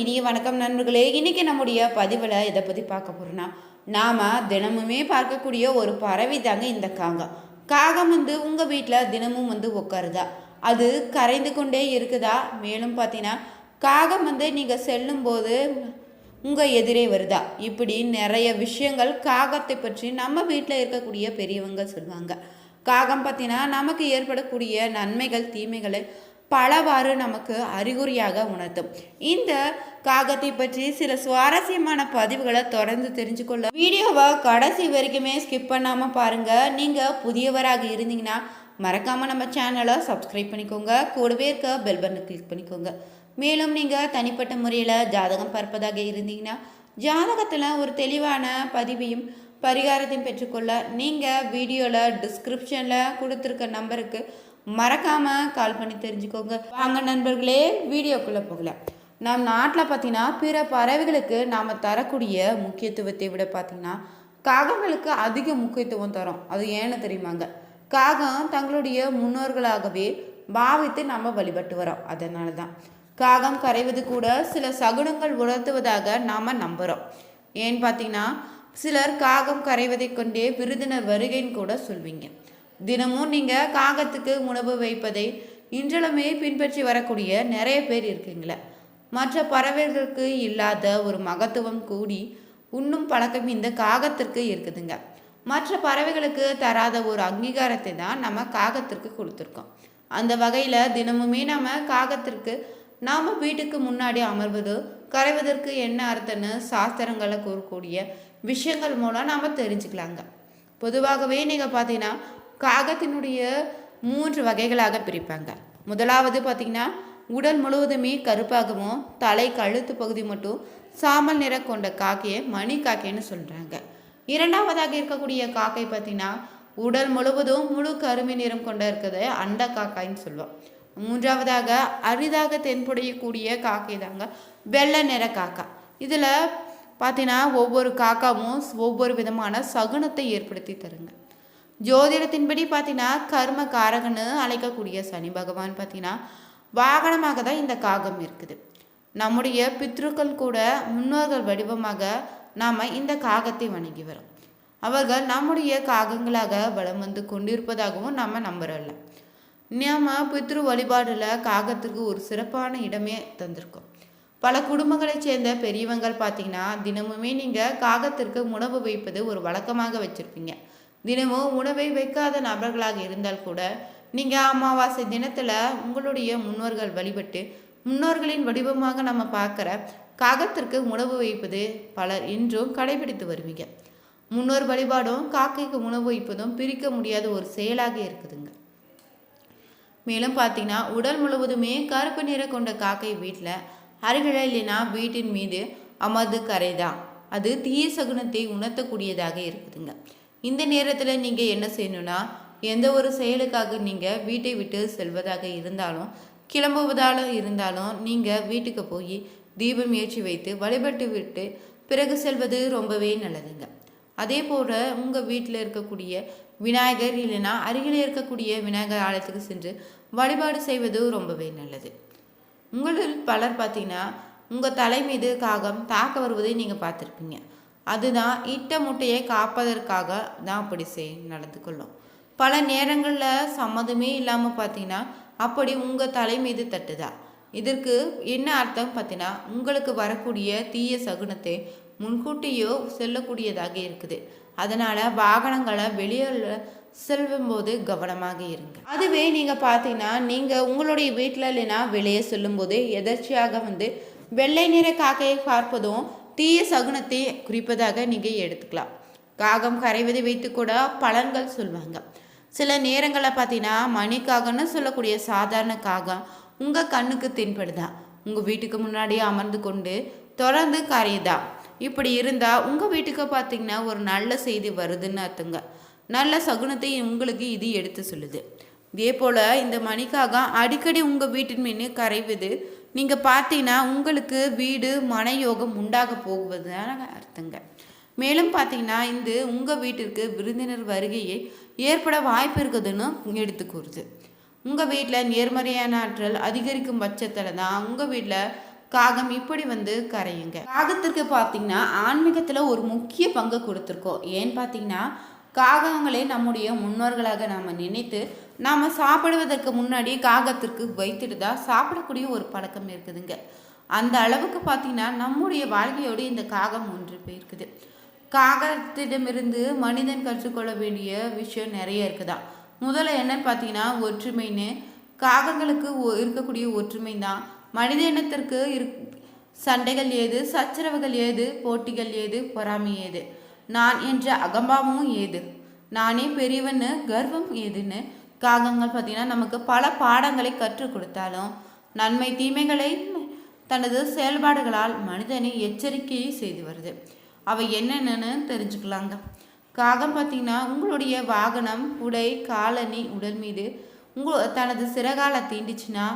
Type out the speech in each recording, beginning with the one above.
இனிய வணக்கம் நண்பர்களே. இன்றைக்கி நம்முடைய பதிவில் இதை பற்றி பார்க்க போகிறோன்னா நாம் தினமுமே பார்க்கக்கூடிய ஒரு பறவை தாங்க இந்த காகம் காகம் வந்து உங்கள் வீட்டில் தினமும் வந்து உட்காருதா? அது கரைந்து கொண்டே இருக்குதா? மேலும் பார்த்தீங்கன்னா காகம் வந்து நீங்கள் செல்லும்போது உங்கள் எதிரே வருதா? இப்படி நிறைய விஷயங்கள் காகத்தை பற்றி நம்ம வீட்டில் இருக்கக்கூடிய பெரியவங்க சொல்லுவாங்க. காகம் பார்த்தீங்கன்னா நமக்கு ஏற்படக்கூடிய நன்மைகள் தீமைகளை பலவாறு நமக்கு அறிகுறியாக உணர்த்தும். இந்த காகத்தை பற்றி சில சுவாரஸ்யமான பதிவுகளை தொடர்ந்து தெரிஞ்சுக்கொள்ள வீடியோவை கடைசி வரைக்குமே ஸ்கிப் பண்ணாமல் பாருங்கள் நீங்கள் புதியவராக இருந்தீங்கன்னா மறக்காமல் நம்ம சேனலை சப்ஸ்கிரைப் பண்ணிக்கோங்க. கூடவே இருக்க பெல் பட்டனை கிளிக் பண்ணிக்கோங்க. மேலும் நீங்கள் தனிப்பட்ட முறையில் ஜாதகம் பார்ப்பதாக இருந்தீங்கன்னா ஜாதகத்தில் ஒரு தெளிவான பதிவையும் பரிகாரத்தையும் பெற்றுக்கொள்ள நீங்கள் வீடியோவில் டிஸ்கிரிப்ஷனில் கொடுத்துருக்க நம்பருக்கு மறக்காமல் கால் பண்ணி தெரிஞ்சுக்கோங்க. வாங்க நண்பர்களே வீடியோக்குள்ளே போகலாம். நம் நாட்டில் பார்த்தீங்கன்னா பிற பறவைகளுக்கு நாம் தரக்கூடிய முக்கியத்துவத்தை விட பார்த்திங்கன்னா காகங்களுக்கு அதிக முக்கியத்துவம் தரோம். அது ஏன்னு தெரியுமாங்க? காகம் தங்களுடைய முன்னோர்களாகவே பாவித்து நம்ம வழிபட்டு வரோம். அதனால தான் காகம் கரைவது கூட சில சகுனங்கள் உணர்த்துவதாக நாம் நம்புகிறோம் ஏன்னு பார்த்தீங்கன்னா சிலர் காகம் கரைவதை கொண்டே விருந்தினர் வருகைன்னு கூட சொல்வீங்க. தினமும் நீங்கள் காகத்துக்கு உணவு வைப்பதை இன்றளமே பின்பற்றி வரக்கூடிய நிறைய பேர் இருக்குங்களே. மற்ற பறவைகளுக்கு இல்லாத ஒரு மகத்துவம் கூடி உண்ணும் பழக்கம் இந்த காகத்திற்கு இருக்குதுங்க. மற்ற பறவைகளுக்கு தராத ஒரு அங்கீகாரத்தை தான் நம்ம காகத்திற்கு கொடுத்துருக்கோம். அந்த வகையில் தினமுமே நம்ம காகத்திற்கு நாம் வீட்டுக்கு முன்னாடி அமர்வது கரைவதற்கு என்ன அர்த்தம்னு சாஸ்திரங்களை கூறக்கூடிய விஷயங்கள் மூலம் நாம் தெரிஞ்சுக்கலாங்க. பொதுவாகவே நீங்கள் பார்த்தீங்கன்னா காகத்தினுடைய மூன்று வகைகளாக பிரிப்பாங்க. முதலாவது பார்த்திங்கன்னா உடல் முழுவதுமே கருப்பாகவும் தலை கழுத்து பகுதி மட்டும் சாமல் நிற கொண்ட காக்கையை மணி காக்கைன்னு சொல்கிறாங்க இரண்டாவதாக இருக்கக்கூடிய காக்கை பார்த்திங்கன்னா உடல் முழுவதும் முழு கருமை நிறம் கொண்ட இருக்கிறது அண்ட காக்காய்ன்னு சொல்லுவோம். மூன்றாவதாக அரிதாக தென்புடையக்கூடிய காக்கை தாங்க வெள்ளை நிற காக்கா. இதில் பார்த்தீங்கன்னா ஒவ்வொரு காக்காவும் ஒவ்வொரு விதமான சகுனத்தை ஏற்படுத்தி தருங்க. ஜோதிடத்தின்படி பார்த்தீங்கன்னா கர்ம காரகன்னு அழைக்கக்கூடிய சனி பகவான் பார்த்தீங்கன்னா வாகனமாக தான் இந்த காகம் இருக்குது. நம்முடைய பித்ருக்கள் கூட முன்னோர்கள் வடிவமாக நாம் இந்த காகத்தை வணங்கி வரோம். அவர்கள் நம்முடைய காகங்களாக வலம் வந்து கொண்டிருப்பதாகவும் நம்ம நம்புறல நம்ம பித்ரு வழிபாடில் காகத்திற்கு ஒரு சிறப்பான இடமே தந்திருக்கோம். பல குடும்பங்களைச் சேர்ந்த பெரியவங்கள் பார்த்தீங்கன்னா தினமுமே நீங்கள் காகத்திற்கு உணவு வைப்பது ஒரு வழக்கமாக வச்சுருப்பீங்க. தினமும் உணவை வைக்காத நபர்களாக இருந்தால் கூட நீங்கள் அமாவாசை தினத்தில் உங்களுடைய முன்னோர்கள் வழிபட்டு முன்னோர்களின் வடிவமாக நம்ம பார்க்குற காகத்திற்கு உணவு வைப்பது பலர் இன்றும் கடைபிடித்து வருவீங்க. முன்னோர் வழிபாடும் காக்கைக்கு உணவு வைப்பதும் பிரிக்க முடியாத ஒரு செயலாக இருக்குதுங்க. மேலும் பார்த்தீங்கன்னா உடல் முழுவதுமே கருப்பு நிறை கொண்ட காக்கை வீட்டில் அருகில இல்லைன்னா வீட்டின் மீது அமர்ந்து கரைதான் அது தீய சகுனத்தை உணர்த்தக்கூடியதாக இருக்குதுங்க. இந்த நேரத்தில் நீங்கள் என்ன செய்யணும்னா எந்த ஒரு செயலுக்காக நீங்கள் வீட்டை விட்டு செல்வதாக இருந்தாலும் கிளம்புவதாக இருந்தாலும் நீங்கள் வீட்டுக்கு போய் தீபம் ஏற்றி வைத்து வழிபட்டு விட்டு பிறகு செல்வது ரொம்பவே நல்லதுங்க. அதே போல் உங்கள் வீட்டில் இருக்கக்கூடிய விநாயகர் இல்லைன்னா அருகில் இருக்கக்கூடிய விநாயகர் ஆலயத்துக்கு சென்று வழிபாடு செய்வது ரொம்பவே நல்லது. உங்களில் பலர் பார்த்தீங்கன்னா உங்கள் தலை மீது காகம் தாக்க வருவதை நீங்கள் பார்த்துருப்பீங்க. அதுதான் இட்ட முட்டையை காப்பதற்காக தான் அப்படி செய் நடந்து கொள்ளும். பல நேரங்களில் சம்மதமே இல்லாமல் பார்த்தீங்கன்னா அப்படி உங்கள் தலை மீது தட்டுதா? இதற்கு என்ன அர்த்தம் பார்த்தீங்கன்னா உங்களுக்கு வரக்கூடிய தீய சகுனத்தை முன்கூட்டியோ செல்லக்கூடியதாக இருக்குது. அதனால் வாகனங்களை வெளியே செல்லும்போது கவனமாக இருங்க. அதுவே நீங்கள் பார்த்தீங்கன்னா நீங்கள் உங்களுடைய வீட்டில் இல்லைன்னா வெளியே செல்லும்போது எதர்ச்சியாக வந்து வெள்ளை நிற காக்கையை பார்ப்பதும் தீய சகுனத்தை குறிப்பதாக நீங்கள் எடுத்துக்கலாம். காகம் கரைவதை வைத்து கூட பலன்கள் சொல்லுவாங்க சில நேரங்களில் பார்த்தீங்கன்னா மணிக்காகன்னு சொல்லக்கூடிய சாதாரண காகம் உங்கள் கண்ணுக்கு தென்படுதான் உங்கள் வீட்டுக்கு முன்னாடியே அமர்ந்து கொண்டு தொடர்ந்து கரையுதா? இப்படி இருந்தால் உங்கள் வீட்டுக்கு பார்த்தீங்கன்னா ஒரு நல்ல செய்தி வருதுன்னு அர்த்தங்க. நல்ல சகுனத்தை உங்களுக்கு இது எடுத்து சொல்லுது. இதே போல் இந்த மணிக்காக அடிக்கடி உங்கள் வீட்டின் மீது கரைவது நீங்கள் பார்த்தீங்கன்னா உங்களுக்கு வீடு மனயோகம் உண்டாக போகுவதுதான அர்த்தங்க. மேலும் பார்த்தீங்கன்னா இது உங்கள் வீட்டிற்கு விருந்தினர் வருகையை ஏற்பட வாய்ப்பு இருக்குதுன்னு எடுத்துக்கூறுது உங்கள் வீட்டில் நேர்மறையான ஆற்றல் அதிகரிக்கும் பட்சத்தில் தான் உங்கள் வீட்டில் காகம் இப்படி வந்து கரையுங்க. காகத்திற்கு பார்த்தீங்கன்னா ஆன்மீகத்தில் ஒரு முக்கிய பங்கு கொடுத்துருக்கோம். ஏன்னு பார்த்தீங்கன்னா காகங்களை நம்முடைய முன்னோர்களாக நாம் நினைத்து நாம் சாப்பிடுவதற்கு முன்னாடி காகத்திற்கு வைத்துட்டு தான் சாப்பிடக்கூடிய ஒரு பழக்கம் இருக்குதுங்க. அந்த அளவுக்கு பார்த்தீங்கன்னா நம்முடைய வாழ்க்கையோடு இந்த காகம் ஒன்று போயிருக்குது. காகத்திடமிருந்து மனிதன் கற்றுக்கொள்ள வேண்டிய விஷயம் நிறைய இருக்குதா முதல்ல என்னன்னு பார்த்தீங்கன்னா ஒற்றுமைன்னு காகங்களுக்கு ஒ- இருக்கக்கூடிய ஒற்றுமை தான் மனித இனத்திற்கு இரு சண்டைகள் ஏது சச்சரவுகள் ஏது போட்டிகள் ஏது பொறாமை ஏது? நான் என்ற அகம்பாவமும் ஏது? நானே பெரியவன்னு கர்வம் ஏதுன்னு? காகங்கள் பார்த்தீங்கன்னா நமக்கு பல பாடங்களை கற்றுக் கொடுத்தாலும் நன்மை தீமைகளை தனது செயல்பாடுகளால் மனிதனை எச்சரிக்கையை செய்து வருது. அவை என்னென்னு தெரிஞ்சுக்கலாங்க. காகம் பார்த்தீங்கன்னா உங்களுடைய வாகனம் உடை காலணி உடல் மீது உங்கள் தனது சிறகால தீண்டிச்சுன்னா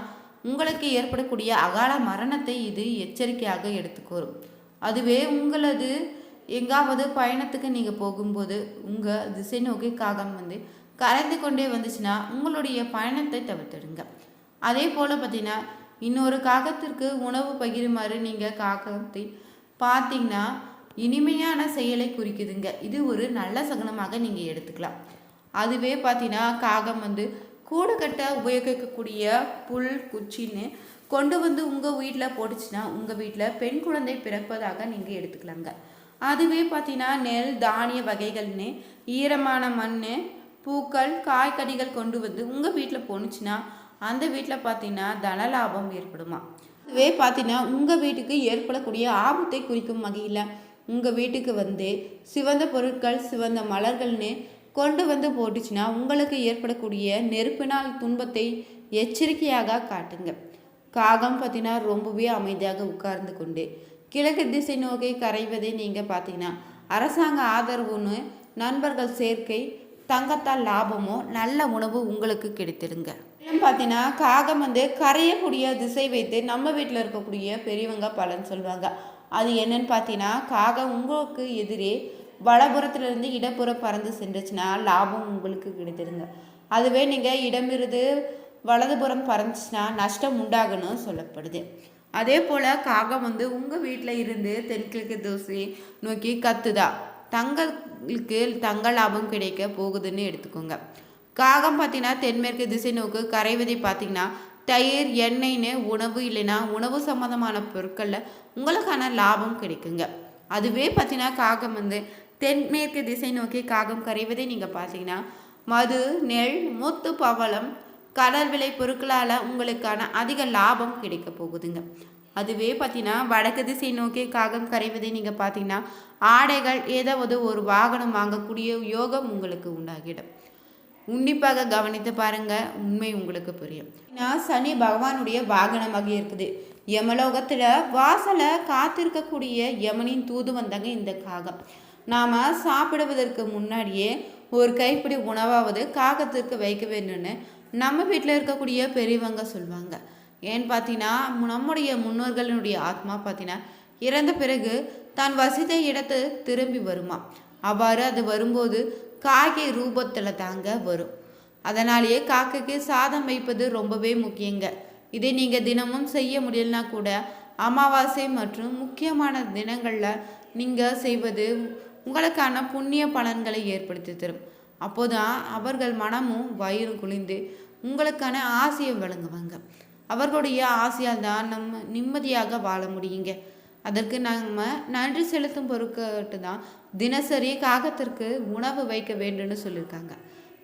உங்களுக்கு ஏற்படக்கூடிய அகால மரணத்தை இது எச்சரிக்கையாக எடுத்துக்கோரும் அதுவே உங்களது எங்காவது பயணத்துக்கு நீங்கள் போகும்போது உங்கள் திசை நோக்கி காகம் வந்து கரைந்து கொண்டே வந்துச்சுன்னா உங்களுடைய பயணத்தை தவிர்த்திடுங்க. அதே போல் பார்த்தீங்கன்னா இன்னொரு காகத்திற்கு உணவு பகிருமாறு நீங்கள் காகத்தை பார்த்தீங்கன்னா இனிமையான செயலை குறிக்குதுங்க. இது ஒரு நல்ல சகுனமாக நீங்கள் எடுத்துக்கலாம். அதுவே பார்த்தீங்கன்னா காகம் வந்து கூடு கட்ட உபயோகிக்கக்கூடிய புல் குச்சின்னு கொண்டு வந்து உங்கள் வீட்டில் போட்டுச்சுன்னா உங்கள் வீட்டில் பெண் குழந்தை பிறப்பதாக நீங்கள் எடுத்துக்கலாங்க. அதுவே பார்த்தீங்கன்னா நெல் தானிய வகைகள்னு ஈரமான மண் பூக்கள் காய்கறிகள் கொண்டு வந்து உங்கள் வீட்டில் போணுச்சுன்னா அந்த வீட்டில் பார்த்தீங்கன்னா தனலாபம் ஏற்படுமா? இதுவே பார்த்தீங்கன்னா உங்கள் வீட்டுக்கு ஏற்படக்கூடிய ஆபத்தை குறிக்கும் வகையில் உங்கள் வீட்டுக்கு வந்து சிவந்த பொருட்கள் சிவந்த மலர்கள்னு கொண்டு வந்து போட்டுச்சுன்னா உங்களுக்கு ஏற்படக்கூடிய நெருப்பினால் துன்பத்தை எச்சரிக்கையாக காட்டுங்க. காகம் பார்த்தீங்கன்னா ரொம்பவே அமைதியாக உட்கார்ந்து கொண்டு கிழக்கு திசை நோக்கி கரைவதை நீங்கள் பார்த்தீங்கன்னா அரசாங்க ஆதரவுன்னு நண்பர்கள் சேர்க்கை தங்கத்தால் லாபமோ நல்ல உணவு உங்களுக்கு கிடைத்திடுங்க. பார்த்தீங்கன்னா காகம் வந்து கரையக்கூடிய திசை வைத்து நம்ம வீட்டில் இருக்கக்கூடிய பெரியவங்க பலன் சொல்லுவாங்க அது என்னன்னு பார்த்தீங்கன்னா காகம் உங்களுக்கு எதிரே வலப்புறத்திலிருந்து இடப்புறம் பறந்து சென்றுச்சுன்னா லாபம் உங்களுக்கு கிடைத்திடுங்க. அதுவே நீங்கள் இடமிருந்து வலதுபுறம் பறந்துச்சுன்னா நஷ்டம் உண்டாகணும் சொல்லப்படுது. அதே போல் காகம் வந்து உங்கள் வீட்டில் இருந்து தென்கிழக்கு தோசை நோக்கி கத்துதா. தங்களுக்கு தங்க லாபம் கிடைக்க போகுதுன்னு எடுத்துக்கோங்க. காகம் பார்த்தீங்கன்னா தென்மேற்கு திசை நோக்கு கரைவதை பார்த்தீங்கன்னா தயிர் எண்ணெய்னு உணவு இல்லைன்னா உணவு சம்மந்தமான பொருட்களில் உங்களுக்கான லாபம் கிடைக்குங்க. அதுவே பார்த்தீங்கன்னா காகம் வந்து தென்மேற்கு திசை நோக்கி காகம் கரைவதை நீங்கள் பார்த்தீங்கன்னா மது நெல் மூத்து பவளம் கடல் விலை பொருட்களால் உங்களுக்கான அதிக லாபம் கிடைக்க போகுதுங்க. அதுவே பார்த்தீங்கன்னா வடக்கு திசை நோக்கி காகம் கரைவதை நீங்கள் பார்த்தீங்கன்னா ஆடைகள் ஏதாவது ஒரு வாகனம் வாங்கக்கூடிய யோகம் உங்களுக்கு உண்டாகிடும். உன்னிப்பாக கவனித்து பாருங்க உண்மை உங்களுக்கு புரியும். நான் சனி பகவானுடைய வாகனமாக இருக்குது. யமலோகத்தில் வாசலை காத்திருக்கக்கூடிய யமனின் தூது வந்தாங்க இந்த காகம். நாம் சாப்பிடுவதற்கு முன்னாடியே ஒரு கைப்பிடி உணவாவது காகத்திற்கு வைக்க வேண்டும்னு நம்ம வீட்டில் இருக்கக்கூடிய பெரியவங்க சொல்லுவாங்க ஏன்னு பார்த்தீங்கன்னா நம்முடைய முன்னோர்களினுடைய ஆத்மா பார்த்தீங்கன்னா இறந்த பிறகு தான் வசித்த இடத்து திரும்பி வருமா? அவ்வாறு அது வரும்போது காக்கை ரூபத்தில் தாங்க வரும். அதனாலேயே காக்கைக்கு சாதம் வைப்பது ரொம்பவே முக்கியங்க. இதை நீங்கள் தினமும் செய்ய முடியலனா கூட அமாவாசை மற்றும் முக்கியமான தினங்களில் நீங்கள் செய்வது உங்களுக்கான புண்ணிய பலன்களை ஏற்படுத்தி தரும். அப்போதான் அவர்கள் மனமும் வயிறும் குளிந்து உங்களுக்கான ஆசையை வழங்குவாங்க. அவர்களுடைய ஆசையால் தான் நம்ம நிம்மதியாக வாழ முடியுங்க. அதற்கு நம்ம நன்றி செலுத்தும் பொருட்கட்டு தான் தினசரி காகத்திற்கு உணவு வைக்க வேண்டும்னு சொல்லியிருக்காங்க.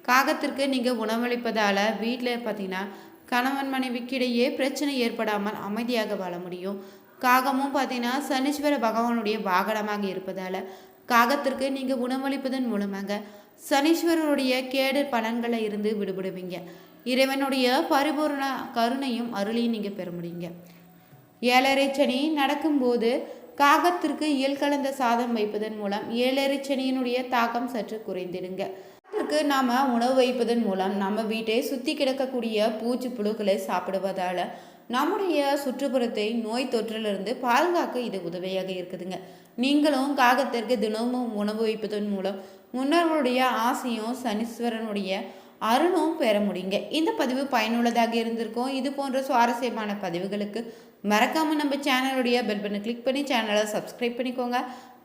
காகத்திற்கு நீங்கள் உணவளிப்பதால் வீட்டில் பார்த்தீங்கன்னா கணவன் மனைவிக்கிடையே பிரச்சனை ஏற்படாமல் அமைதியாக வாழ முடியும். காகமும் பார்த்தீங்கன்னா சனீஸ்வர பகவானுடைய வாகனமாக இருப்பதால் காகத்திற்கு நீங்கள் உணவளிப்பதன் மூலமாக சனீஸ்வரருடைய கேடு பலன்களை இருந்து விடுபடுவீங்க. இறைவனுடைய பரிபூர்ண கருணையும் அருளையும் நீங்கள் பெற முடியுங்க. ஏழரை சனி நடக்கும்போது காகத்திற்கு இயல் கலந்த சாதம் வைப்பதன் மூலம் ஏழரை சனியினுடைய தாக்கம் சற்று குறைந்திடுங்க. காகத்திற்கு நாம் உணவு வைப்பதன் மூலம் நம்ம வீட்டை சுற்றி கிடக்கக்கூடிய பூச்சி புழுக்களை சாப்பிடுவதால் நம்முடைய சுற்றுப்புறத்தை நோய் தொற்றிலிருந்து பாதுகாக்க இது உதவியாக இருக்குதுங்க. நீங்களும் காகத்திற்கு தினமும் உணவு வைப்பதன் மூலம் முன்னோர்களுடைய ஆசையும் சனீஸ்வரனுடைய அருணும் பெற முடியுங்க. இந்த பதிவு பயனுள்ளதாக இருந்திருக்கும். இது போன்ற சுவாரஸ்யமான பதிவுகளுக்கு மறக்காமல் நம்ம சேனலுடைய பெல் பட்டனை கிளிக் பண்ணி சேனலை சப்ஸ்கிரைப் பண்ணிக்கோங்க.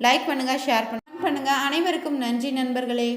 லைக் பண்ணுங்கள் ஷேர் பண்ணுங்கள் அனைவருக்கும் நன்றி நண்பர்களே.